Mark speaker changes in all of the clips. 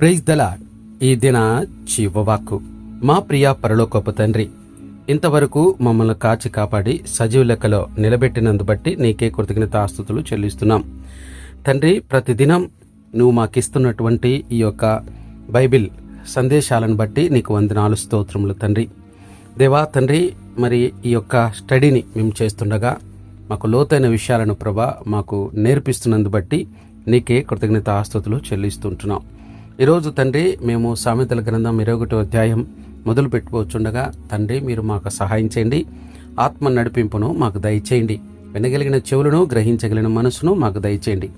Speaker 1: Praise దలా ఈ దిన చివవాక్కు మా ప్రియ పరలోకపు తండ్రి ఇంతవరకు మమ్మల్ని కాచి కాపాడి సజీవ లెక్కలో నిలబెట్టినందు బట్టి నీకే కృతజ్ఞత ఆస్తుతులు చెల్లిస్తున్నాం. తండ్రి ప్రతిదినం నువ్వు మాకిస్తున్నటువంటి ఈ యొక్క బైబిల్ సందేశాలను బట్టి నీకు వందనాలు స్తోత్రములు తండ్రి. దేవా తండ్రి మరి ఈ యొక్క స్టడీని మేము చేస్తుండగా మాకు లోతైన విషయాలను ప్రభా మాకు నేర్పిస్తున్నందు బట్టి నీకే కృతజ్ఞత ఆస్తుతులు చెల్లిస్తుంటున్నాం. ఈరోజు తండ్రి మేము సామెతల గ్రంథం ఇరవై ఒకటో అధ్యాయం మొదలు పెట్టుకోవచ్చుండగా తండ్రి మీరు మాకు సహాయం చేయండి. ఆత్మ నడిపింపును మాకు దయచేయండి. వినగలిగిన చెవులను గ్రహించగలిగిన మనసును మాకు దయచేయండి.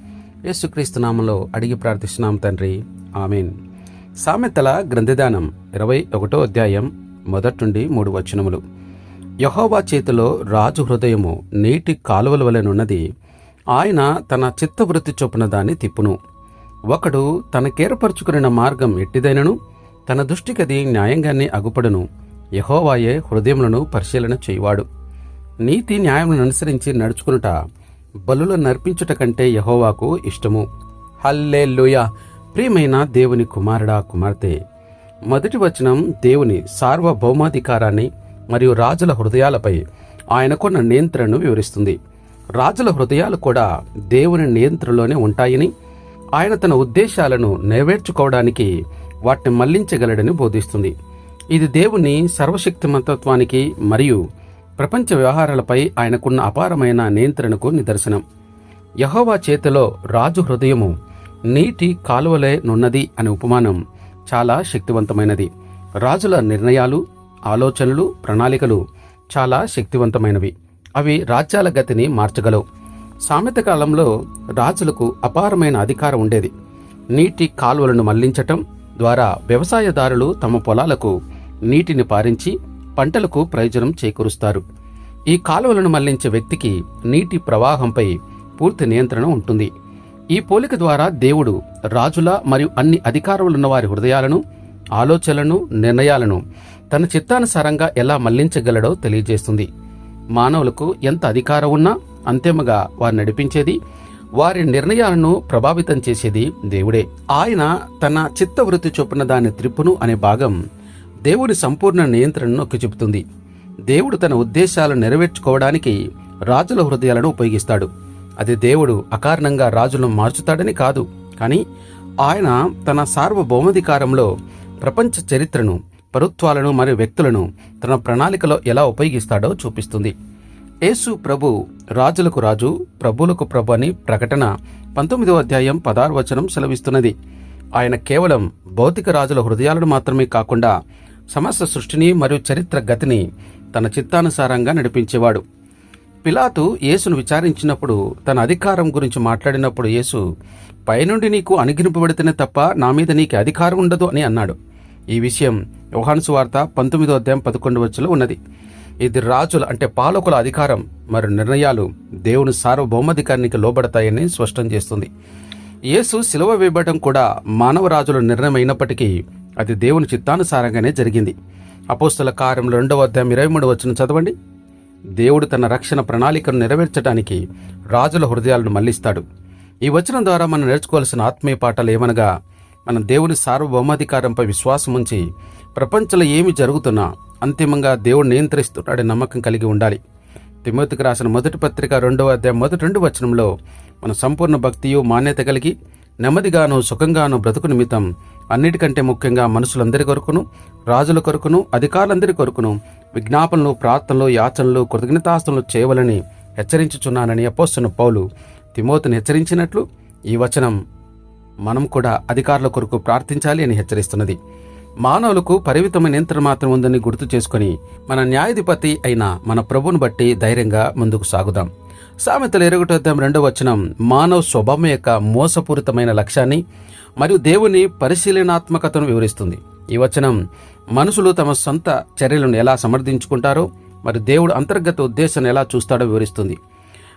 Speaker 1: యేసుక్రీస్తు నామంలో అడిగి ప్రార్థిస్తున్నాం తండ్రి. ఆమెన్. సామెతల గ్రంథదానం ఇరవై ఒకటో అధ్యాయం మొదటి నుండి మూడు వచనములు. యహోవా చేతిలో రాజు హృదయము నీటి కాలువల వలెనున్నది ఆయన తన చిత్తవృత్తి చొప్పున దాన్ని తిప్పును. ఒకడు తనకేర్పరచుకున్న మార్గం ఎట్టిదైనను తన దృష్టికది న్యాయంగానే అగుపడును. యహోవాయే హృదయములను పరిశీలన చేయువాడు. నీతి న్యాయములను అనుసరించి నడుచుకునుట బలుల నర్పించుట కంటే యహోవాకు ఇష్టము. హల్లే ప్రియమైన దేవుని కుమారుడా కుమార్తె! మొదటి వచనం దేవుని సార్వభౌమాధికారాన్ని మరియు రాజుల హృదయాలపై ఆయనకున్న నియంత్రణను వివరిస్తుంది. రాజుల హృదయాలు కూడా దేవుని నియంత్రణలోనే ఉంటాయని ఆయన తన ఉద్దేశాలను నెరవేర్చుకోవడానికి వాటిని మళ్ళించగలడని బోధిస్తుంది. ఇది దేవుని సర్వశక్తిమంతత్వానికి మరియు ప్రపంచ వ్యవహారాలపై ఆయనకున్న అపారమైన నియంత్రణకు నిదర్శనం. యహోవా చేతిలో రాజు హృదయము నీటి కాలువలే నున్నది అనే ఉపమానం చాలా శక్తివంతమైనది. రాజుల నిర్ణయాలు ఆలోచనలు ప్రణాళికలు చాలా శక్తివంతమైనవి. అవి రాజ్యాల గతిని మార్చగలవు. సామెత కాలంలో రాజులకు అపారమైన అధికారం ఉండేది. నీటి కాలువలను మళ్ళించటం ద్వారా వ్యవసాయదారులు తమ పొలాలకు నీటిని పారించి పంటలకు ప్రయోజనం చేకూరుస్తారు. ఈ కాలువలను మళ్ళించే వ్యక్తికి నీటి ప్రవాహంపై పూర్తి నియంత్రణ ఉంటుంది. ఈ పోలిక ద్వారా దేవుడు రాజుల మరియు అన్ని అధికారములున్న వారి హృదయాలను ఆలోచనలను నిర్ణయాలను తన చిత్తానుసారంగా ఎలా మళ్ళించగలడో తెలియజేస్తుంది. మానవులకు ఎంత అధికారం ఉన్నా అంతిమగా వారు నడిపించేది వారి నిర్ణయాలను ప్రభావితం చేసేది దేవుడే. ఆయన తన చిత్తవృత్తి చొప్పున దాని త్రిప్పును అనే భాగం దేవుడి సంపూర్ణ నియంత్రణను నొక్కి చెబుతుంది. దేవుడు తన ఉద్దేశాలను నెరవేర్చుకోవడానికి రాజుల హృదయాలను ఉపయోగిస్తాడు. అది దేవుడు అకారణంగా రాజులను మార్చుతాడని కాదు కానీ ఆయన తన సార్వభౌమాధికారంలో ప్రపంచ చరిత్రను ప్రభుత్వాలను మరియు వ్యక్తులను తన ప్రణాళికలో ఎలా ఉపయోగిస్తాడో చూపిస్తుంది. యేసు ప్రభు రాజులకు రాజు ప్రభులకు ప్రభు అని ప్రకటన పంతొమ్మిదవ అధ్యాయం పదారు వచనం సెలవిస్తున్నది. ఆయన కేవలం భౌతిక రాజుల హృదయాలను మాత్రమే కాకుండా సమస్త సృష్టిని మరియు చరిత్ర గతిని తన చిత్తానుసారంగా నడిపించేవాడు. పిలాతు యేసును విచారించినప్పుడు తన అధికారం గురించి మాట్లాడినప్పుడు యేసు పైనుండి నీకు అనుగ్రహింపబడితేనే తప్ప నా మీద నీకు అధికారం ఉండదు అని అన్నాడు. ఈ విషయం యోహాన్సు వార్త పంతొమ్మిదో అధ్యాయం పదకొండు వచ్చలో ఉన్నది. ఇది రాజుల అంటే పాలకుల అధికారం మరి నిర్ణయాలు దేవుని సార్వభౌమాధికారానికి లోబడతాయని స్పష్టం చేస్తుంది. యేసు సిలువ వేయబడటం కూడా మానవ రాజుల నిర్ణయం అయినప్పటికీ అది దేవుని చిత్తానుసారంగానే జరిగింది. అపోస్తుల కార్యంలో రెండవ అధ్యాయం ఇరవై మూడు వచ్చిన చదవండి. దేవుడు తన రక్షణ ప్రణాళికను నెరవేర్చడానికి రాజుల హృదయాలను మళ్ళిస్తాడు ఈ వచనం ద్వారా మనం నేర్చుకోవాల్సిన ఆత్మీయ పాఠాలు ఏమనగా మనం దేవుని సార్వభౌమాధికారంపై విశ్వాసం ఉంచి ప్రపంచంలో ఏమి జరుగుతున్నా అంతిమంగా దేవుడు నియంత్రిస్తున్నాడని నమ్మకం కలిగి ఉండాలి. తిమోతికి రాసిన మొదటి పత్రిక రెండవ అధ్యాయం మొదటి రెండు వచనంలో మన సంపూర్ణ భక్తియు మాన్యత కలిగి నెమ్మదిగాను సుఖంగాను బ్రతుకు నిమిత్తం అన్నిటికంటే ముఖ్యంగా మనుషులందరి కొరకును రాజుల కొరకును అధికారులందరి కొరకును విజ్ఞాపనలు ప్రార్థనలు యాచనలు కృతజ్ఞతాస్తులు చేయవలని హెచ్చరించుచున్నానని అపోస్తున్న పౌలు తిమోతిని హెచ్చరించినట్లు ఈ వచనం మనం కూడా అధికారుల కొరకు ప్రార్థించాలి అని హెచ్చరిస్తున్నది. మానవులకు పరిమితమైన నియంత్రణ మాత్రం ఉందని గుర్తు చేసుకుని మన న్యాయాధిపతి అయిన మన ప్రభుని బట్టి ధైర్యంగా ముందుకు సాగుదాం. సామెతలు ఎరగటం రెండో వచనం మానవ స్వభావం యొక్క మోసపూరితమైన లక్ష్యాన్ని మరియు దేవుని పరిశీలనాత్మకతను వివరిస్తుంది. ఈ వచనం మనుషులు తమ సొంత చర్యలను ఎలా సమర్థించుకుంటారో మరి దేవుడు అంతర్గత ఉద్దేశాన్ని ఎలా చూస్తాడో వివరిస్తుంది.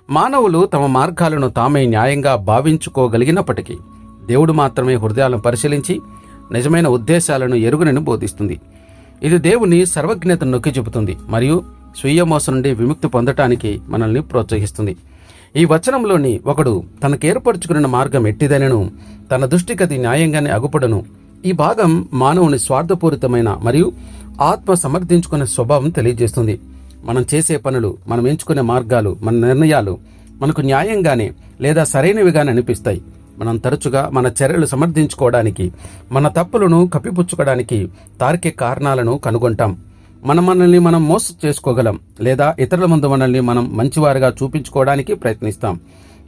Speaker 1: మానవులు తమ మార్గాలను తామే న్యాయంగా భావించుకోగలిగినప్పటికీ దేవుడు మాత్రమే హృదయాలను పరిశీలించి నిజమైన ఉద్దేశాలను ఎరుగునని బోధిస్తుంది. ఇది దేవుని సర్వజ్ఞతను నొక్కి చెబుతుంది మరియు స్వీయ మోసం నుండి విముక్తి పొందటానికి మనల్ని ప్రోత్సహిస్తుంది. ఈ వచనంలోని ఒకడు తనకు ఏర్పరచుకున్న మార్గం ఎట్టిదనను తన దృష్టికి అది న్యాయంగానే అగుపడను. ఈ భాగం మానవుని స్వార్థపూరితమైన మరియు ఆత్మ సమర్థించుకునే స్వభావం తెలియజేస్తుంది. మనం చేసే పనులు మనం ఎంచుకునే మార్గాలు మన నిర్ణయాలు మనకు న్యాయంగానే లేదా సరైనవిగానే అనిపిస్తాయి. మనం తరచుగా మన చర్యలు సమర్థించుకోవడానికి మన తప్పులను కప్పిపుచ్చుకోవడానికి తార్కిక కారణాలను కనుగొంటాం. మనం మనల్ని మనం మోసం చేసుకోగలం లేదా ఇతరుల ముందు మనల్ని మనం మంచివారుగా చూపించుకోవడానికి ప్రయత్నిస్తాం.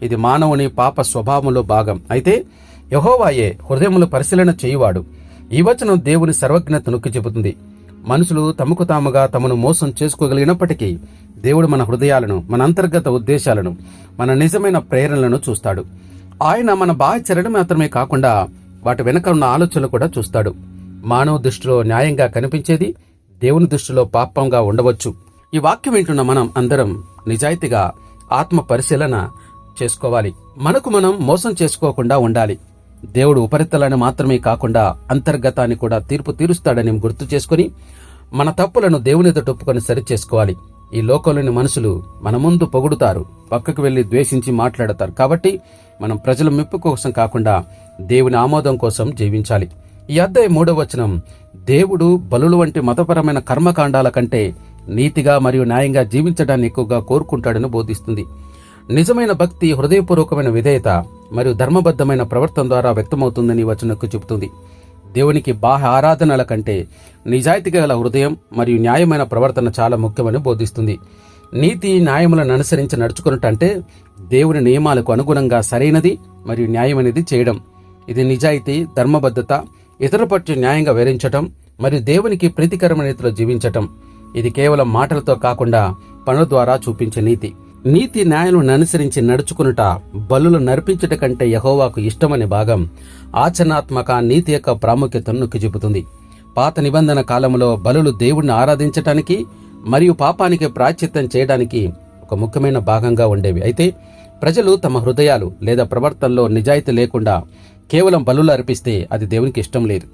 Speaker 1: ఇది మానవుని పాప స్వభావంలో భాగం. అయితే యహోవాయే హృదయములు పరిశీలన చేయువాడు. ఈ వచనం దేవుని సర్వజ్ఞత నొక్కి చెబుతుంది. మనుషులు తమకు తాముగా తమను మోసం చేసుకోగలిగినప్పటికీ దేవుడు మన హృదయాలను మన అంతర్గత ఉద్దేశాలను మన నిజమైన ప్రేరణలను చూస్తాడు. ఆయన మన బాహ్యచరణ మాత్రమే కాకుండా వాటి వెనక ఉన్న ఆలోచనలు కూడా చూస్తాడు. మానవ దృష్టిలో న్యాయంగా కనిపించేది దేవుని దృష్టిలో పాపంగా ఉండవచ్చు. ఈ వాక్యం వింటున్న మనం అందరం నిజాయితీగా ఆత్మ పరిశీలన చేసుకోవాలి. మనకు మనం మోసం చేసుకోకుండా ఉండాలి. దేవుడు ఉపరితలాన్ని మాత్రమే కాకుండా అంతర్గతాన్ని కూడా తీర్పు తీరుస్తాడని గుర్తు చేసుకుని మన తప్పులను దేవుని ఎదుట ఒప్పుకొని సరిచేసుకోవాలి. ఈ లోకంలోని మనుషులు మన ముందు పొగుడుతారు పక్కకు వెళ్ళి ద్వేషించి మాట్లాడతారు. కాబట్టి మనం ప్రజల మెప్పు కోసం కాకుండా దేవుని ఆమోదం కోసం జీవించాలి. ఈ అధ్యాయ మూడవ వచనం దేవుడు బలులు వంటి మతపరమైన కర్మకాండాల కంటే నీతిగా మరియు న్యాయంగా జీవించడాన్ని ఎక్కువగా కోరుకుంటాడని బోధిస్తుంది. నిజమైన భక్తి హృదయపూర్వకమైన విధేయత మరియు ధర్మబద్ధమైన ప్రవర్తన ద్వారా వ్యక్తమవుతుందని వచనకు చెబుతుంది. దేవునికి బాహ్య ఆరాధనల కంటే నిజాయితీ గల హృదయం మరియు న్యాయమైన ప్రవర్తన చాలా ముఖ్యమని బోధిస్తుంది. నీతి న్యాయములను అనుసరించి నడుచుకున్నట్టంటే దేవుని నియమాలకు అనుగుణంగా సరైనది మరియు న్యాయమైనది చేయడం. ఇది నిజాయితీ ధర్మబద్ధత ఇతర పట్ల న్యాయంగా వివరించటం మరియు దేవునికి ప్రీతికరమైన రీతిలో జీవించటం. ఇది కేవలం మాటలతో కాకుండా పనుల ద్వారా చూపించే నీతి. నీతి న్యాయాలను అనుసరించి నడుచుకునుట బలులు నర్పించుట కంటే యహోవాకు ఇష్టమనే భాగం ఆచరణాత్మక నీతి యొక్క ప్రాముఖ్యతను నొక్కి చెబుతుంది పాత నిబంధన కాలంలో బలులు దేవుణ్ణి ఆరాధించటానికి మరియు పాపానికి ప్రాచిత్యం చేయడానికి ఒక ముఖ్యమైన భాగంగా ఉండేవి. అయితే ప్రజలు తమ హృదయాలు లేదా ప్రవర్తనలో నిజాయితీ లేకుండా కేవలం బలులు అర్పిస్తే అది దేవునికి ఇష్టం లేదు.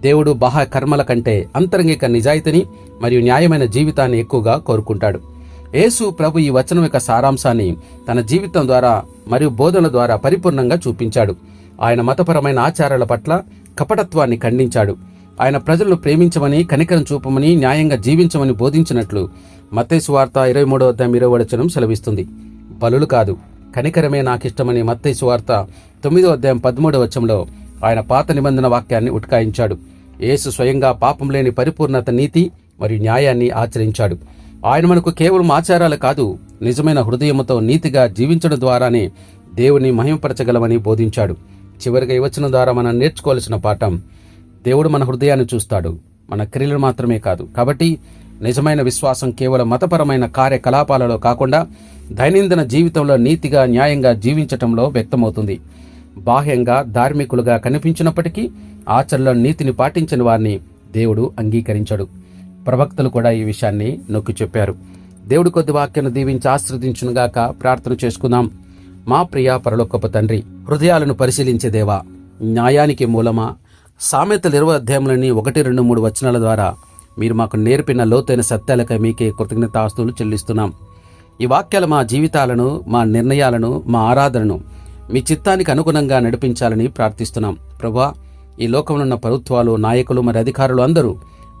Speaker 1: దేవుడు బాహ్య కర్మల కంటే అంతరంగిక నిజాయితీని మరియు న్యాయమైన జీవితాన్ని ఎక్కువగా కోరుకుంటాడు. యేసు ప్రభు ఈ వచనం యొక్క సారాంశాన్ని తన జీవితం ద్వారా మరియు బోధనల ద్వారా పరిపూర్ణంగా చూపించాడు. ఆయన మతపరమైన ఆచారాల పట్ల కపటత్వాన్ని ఖండించాడు. ఆయన ప్రజలను ప్రేమించమని కనికరం చూపమని న్యాయంగా జీవించమని బోధించినట్లు మత్తేసు వార్త ఇరవై మూడో అధ్యాయం ఇరవై వచనం సెలవిస్తుంది. బలులు కాదు కనికరమే నాకిష్టమని మత్తేసు వార్త తొమ్మిదో అధ్యాయం పదమూడవ వచనంలో ఆయన పాత నిబంధన వాక్యాన్ని ఉట్కాయించాడు. యేసు స్వయంగా పాపం లేని పరిపూర్ణత నీతి మరియు న్యాయాన్ని ఆచరించాడు. ఆయన మనకు కేవలం ఆచారాలు కాదు నిజమైన హృదయముతో నీతిగా జీవించడం ద్వారానే దేవుని మహిమపరచగలమని బోధించాడు. చివరిగా ఈ ద్వారా మనం నేర్చుకోవాల్సిన పాఠం దేవుడు మన హృదయాన్ని చూస్తాడు. మన క్రియలు మాత్రమే కాదు. కాబట్టి నిజమైన విశ్వాసం కేవలం మతపరమైన కార్యకలాపాలలో కాకుండా దైనందిన జీవితంలో నీతిగా న్యాయంగా జీవించటంలో వ్యక్తమవుతుంది. బాహ్యంగా ధార్మికులుగా కనిపించినప్పటికీ ఆచరణలో నీతిని పాటించిన వారిని దేవుడు అంగీకరించడు. ప్రవక్తలు కూడా ఈ విషయాన్ని నొక్కి చెప్పారు. దేవుడి కొద్ది వాక్యను దీవించి ఆశ్రదించునుగాక ప్రార్థన చేసుకుందాం. మా ప్రియ పరలోకపు తండ్రి హృదయాలను పరిశీలించే దేవా న్యాయానికి మూలమా? సామెతలు ఇరవై అధ్యాయంలోని ఒకటి రెండు మూడు వచనాల ద్వారా మీరు మాకు నేర్పిన లోతైన సత్యాలకై మీకే కృతజ్ఞతాస్తులు చెల్లిస్తున్నాం. ఈ వాక్యాలు మా జీవితాలను మా నిర్ణయాలను మా ఆరాధనను మీ చిత్తానికి అనుగుణంగా నడిపించాలని ప్రార్థిస్తున్నాం. ప్రభా ఈ లోకంలో ఉన్న ప్రభుత్వాలు నాయకులు మరి అధికారులు అందరూ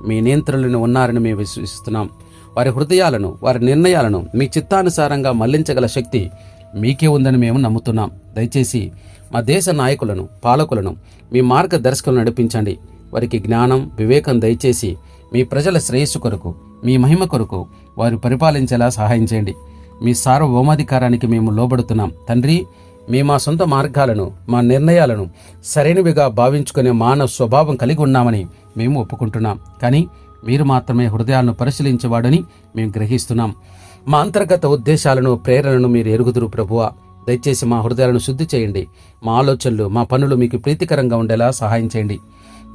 Speaker 1: మీ నియంత్రణలో ఉన్నారని మేము విశ్వసిస్తున్నాం. వారి హృదయాలను వారి నిర్ణయాలను మీ చిత్తానుసారంగా మళ్ళించగల శక్తి మీకే ఉందని మేము నమ్ముతున్నాం. దయచేసి మా దేశ నాయకులను పాలకులను మీ మార్గదర్శకులను నడిపించండి. వారికి జ్ఞానం వివేకం దయచేసి మీ ప్రజల శ్రేయస్సు కొరకు మీ మహిమ కొరకు వారు పరిపాలించేలా సహాయం చేయండి. మీ సార్వభౌమాధికారానికి మేము లోబడుతున్నాం. తండ్రి మీ మా సొంత మార్గాలను మా నిర్ణయాలను సరైనవిగా భావించుకునే మానవ స్వభావం కలిగి ఉన్నామని మేము ఒప్పుకుంటున్నాం. కానీ మీరు మాత్రమే హృదయాలను పరిశీలించేవాడని మేము గ్రహిస్తున్నాం. మా అంతర్గత ఉద్దేశాలను ప్రేరణను మీరు ఎరుగుదురు ప్రభువా. దయచేసి మా హృదయాలను శుద్ధి చేయండి. మా ఆలోచనలు మా పనులు మీకు ప్రీతికరంగా ఉండేలా సహాయం చేయండి.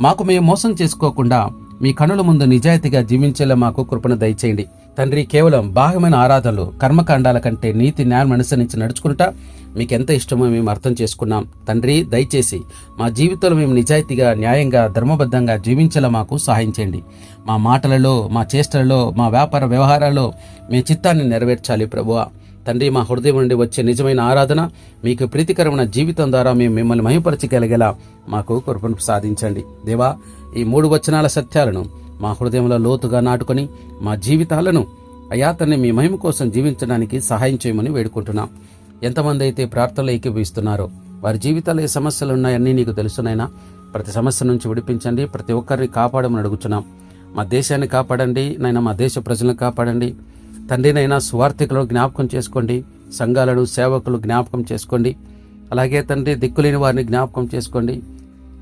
Speaker 1: మాకు మేము మోసం చేసుకోకుండా మీ కనుల ముందు నిజాయితీగా జీవించేలా మాకు కృపను దయచేయండి. తండ్రి కేవలం బాహ్యమైన ఆరాధనలు కర్మకాండాల కంటే నీతి న్యాయం అనుసరించి నడుచుకుంటా మీకు ఎంత ఇష్టమో మేము అర్థం చేసుకున్నాం. తండ్రి దయచేసి మా జీవితంలో మేము నిజాయితీగా న్యాయంగా ధర్మబద్ధంగా జీవించేలా మాకు సహాయం చేయండి. మా మాటలలో మా చేష్టలలో మా వ్యాపార వ్యవహారాల్లో మీ చిత్తాన్ని నెరవేర్చాలి ప్రభువా. తండ్రి మా హృదయం నుండి వచ్చే నిజమైన ఆరాధన మీకు ప్రీతికరమైన జీవితం ద్వారా మేము మిమ్మల్ని మహిమపరచగలిగేలా మాకు కృపను సాధించండి. దేవా ఈ మూడు వచనాల సత్యాలను మా హృదయంలో లోతుగా నాటుకొని మా జీవితాలను అయా తండ్రి మీ మహిమ కోసం జీవించడానికి సహాయం చేయమని వేడుకుంటున్నాం. ఎంతమంది అయితే ప్రార్థనలు ఏకీభవిస్తున్నారో వారి జీవితాలు ఏ సమస్యలు ఉన్నాయన్నీ నీకు తెలుసునైనా ప్రతి సమస్య నుంచి విడిపించండి. ప్రతి ఒక్కరిని కాపాడమని అడుగుతున్నాం మా దేశాన్ని కాపాడండి. నైనా మా దేశ ప్రజలను కాపాడండి. తండ్రినైనా స్వార్థికులను జ్ఞాపకం చేసుకోండి. సంఘాలను సేవకులు జ్ఞాపకం చేసుకోండి. అలాగే తండ్రి దిక్కులేని వారిని జ్ఞాపకం చేసుకోండి.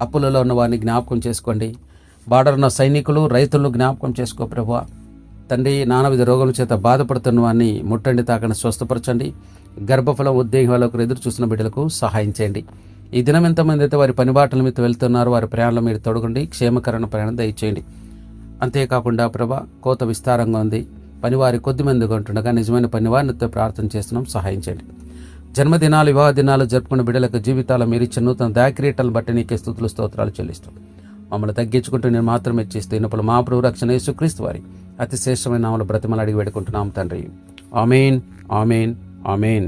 Speaker 1: అప్పులలో ఉన్న వారిని జ్ఞాపకం చేసుకోండి. బార్డర్ ఉన్న సైనికులు రైతులను జ్ఞాపకం చేసుకో ప్రభు తండ్రి నానావిధ రోగాల చేత బాధపడుతున్న వారిని ముట్టండి తాకని స్వస్థపరచండి. గర్భఫలం ఉద్యోగాలకు ఎదురు చూసిన బిడ్డలకు సహాయం చేయండి. ఈ దినం ఎంతమంది అయితే వారి పనిబాటల మీద వెళ్తున్నారో వారి ప్రయాణంలో మీరు తొడగండి క్షేమకరణ ప్రయాణం దయచేయండి. అంతేకాకుండా ప్రభ కోత విస్తారంగా ఉంది. పనివారి కొద్ది మందిగా ఉంటుండగా నిజమైన పనివారినితో ప్రార్థన చేస్తున్నాం సహాయం చేయండి. జన్మదినాలు వివాహ దినాలు జరుపుకున్న బిడ్డలకు జీవితాల మీరు ఇచ్చిన నూతన దాకిరీటలను బట్టి నీకే స్థుతులు స్తోత్రాలు చెల్లిస్తాం మమ్మల్ని తగ్గించుకుంటూ నేను మాత్రమే చేస్తే ఇన్నప్పుడు మా ప్రభు రక్షణ యేసుక్రీస్తు వారి అతిశ్రేష్టమైన నామలు బ్రతిమలు అడిగి వేడుకుంటున్నాం తండ్రి. Amen amen. ఆమెన్